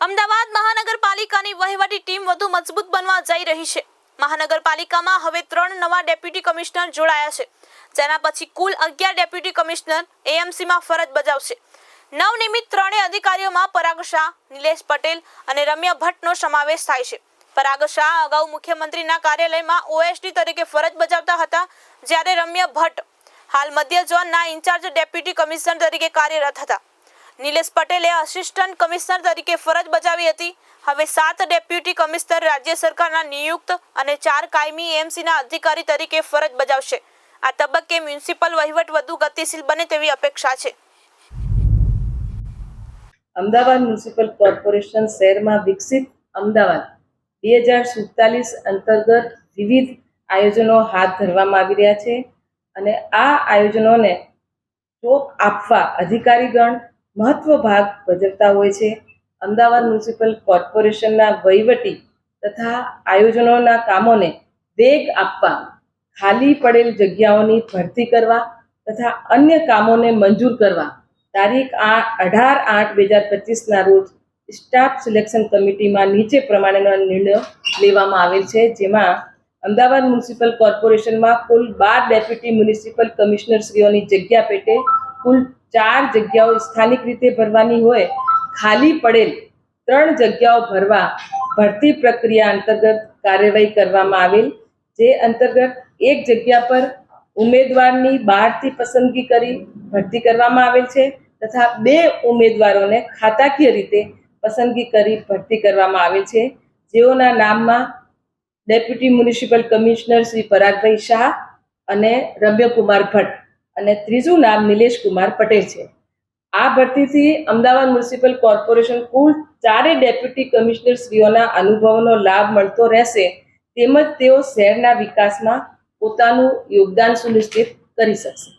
અમદાવાદ મહાનગરપાલિકાની વહીવટી ટીમ વધુ મજબૂત બનવા જઈ રહી છે. મહાનગરપાલિકામાં હવે ત્રણ નવા ડેપ્યુટી કમિશનર જોડાયા છે, જેના પછી કુલ અગિયાર ડેપ્યુટી કમિશનર એએમસીમાં ફરજ બજાવશે. નવનિર્મિત ત્રણેય અધિકારીઓમાં પરાગ શાહ, નિલેશ પટેલ અને રમ્યા ભટ્ટનો સમાવેશ થાય છે. પરાગ શાહ અગાઉ મુખ્યમંત્રીના કાર્યાલયમાં ઓએસડી તરીકે ફરજ બજાવતા હતા, જ્યારે રમ્યા ભટ્ટ હાલ મધ્ય ઝોનના ઇન્ચાર્જ ડેપ્યુટી કમિશનર તરીકે કાર્યરત હતા. નિલેશ પટેલે આસિસ્ટન્ટ કમિશનર તરીકે ફરજ બજાવી હતી. હવે સાત ડેપ્યુટી કમિશનર રાજ્ય સરકારના નિયુક્ત અને ચાર કાયમી એમસીના અધિકારી તરીકે ફરજ બજાવશે. આ તબક્કે મ્યુનિસિપલ વહીવટ વધુ ગતિશીલ બને તેવી અપેક્ષા છે. અમદાવાદ મ્યુનિસિપલ કોર્પોરેશન શહેરમાં વિકસિત અમદાવાદ બે હજાર સુડતાલીસ અંતર્ગત વિવિધ આયોજનો હાથ ધરવામાં આવી રહ્યા છે અને આ આયોજનોને ચોક આપવા અધિકારીગણ મહત્વ ભાગ ભજવતા હોય છે. અમદાવાદ મ્યુનિસિપલ કોર્પોરેશનના વહીવટી તથા આયોજનોના કામોને વેગ આપવા, ખાલી પડેલ જગ્યાઓની ભરતી કરવા તથા અન્ય કામોને મંજૂર કરવા. તારીખ અઢાર આઠ બે હજાર પચીસના રોજ સ્ટાફ સિલેક્શન કમિટીમાં નીચે પ્રમાણેનો નિર્ણય લેવામાં આવેલ છે, જેમાં અમદાવાદ મ્યુનિસિપલ કોર્પોરેશનમાં કુલ બાર ડેપ્યુટી મ્યુનિસિપલ કમિશનરશ્રીઓની જગ્યા પેટે કુલ ચાર જગ્યાઓ સ્થાનિક રીતે ભરવાની હોય, ખાલી પડેલ ત્રણ જગ્યાઓ ભરવા ભરતી પ્રક્રિયા અંતર્ગત કાર્યવાહી કરવામાં આવેલ, જે અંતર્ગત એક જગ્યા પર ઉમેદવારની બહારથી પસંદગી કરી ભરતી કરવામાં આવેલ છે તથા બે ઉમેદવારોને ખાતાકીય રીતે પસંદગી કરી ભરતી કરવામાં આવેલ છે. જેઓના નામમાં deputy municipal commissioner Shri Paragbhai Shah અને રમ્યકુમાર ભટ્ટ. અને ત્રીજું નામ નિલેશ કુમાર પટેલ છે. આ ભરતીથી અમદાવાદ મ્યુનિસિપલ કોર્પોરેશન કુલ ચારે ડેપ્યુટી કમિશનર શ્રીઓના અનુભવનો લાભ મળતો રહેશે તેમજ તેઓ શહેરના વિકાસમાં પોતાનું યોગદાન સુનિશ્ચિત કરી શકશે.